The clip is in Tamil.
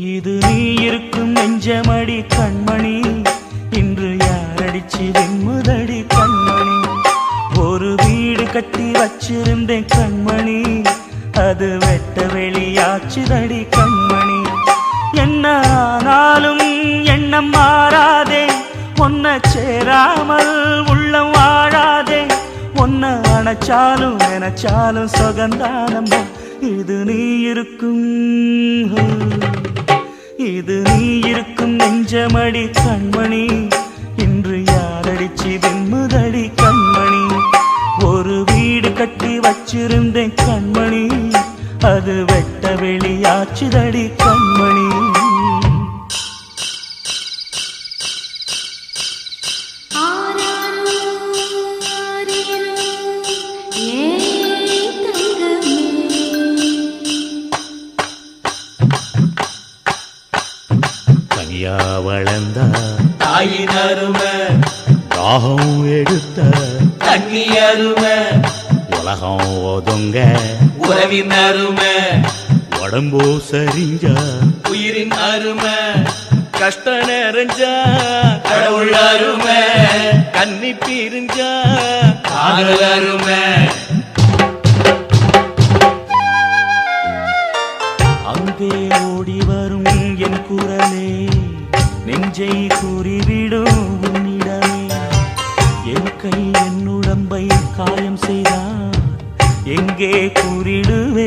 இது நீ இருக்கும் நெஞ்சமடி கண்மணி. இன்று யாரடிச்சு வெண்முதடி கண்மணி. ஒரு வீடு கட்டி வச்சிருந்தேன் கண்மணி. அது வெட்ட வெளியாச்சுதடி கண்மணி. என்ன ஆனாலும் எண்ணம் மாறாதே. ஒன்ன சேராமல் உள்ளம் வாழாதே. ஒன்ன அணைச்சாலும் நினைச்சாலும் சுகந்தானம்பா இது நீ இருக்கும் நெஞ்சமடி கண்மணி. இன்று யாரடிச்சு வெண்முதடி கண்மணி. ஒரு வீடு கட்டி வச்சிருந்தேன் கண்மணி. அது வெட்ட வெளியாச்சுதடி கண்மணி. தனியா வளர்ந்தா. தாயின் அருமை. தாகம் எடுத்த. தண்ணி அருமை. உலகம் ஒதுங்க. உறவின் அருமை. உடம்போ சரிஞ்சா. உயிரின் அருமை. கஷ்ட நிறைஞ்சா. கடவுள் அருமை. கன்னி பிரிஞ்சா. அருமை. வரும் என் குரலே. நெஞ்சை கூறிவிடும் உன்னிடமே என் கை என் உடம்பை காயம் செய்தான் எங்கே கூறிடுவே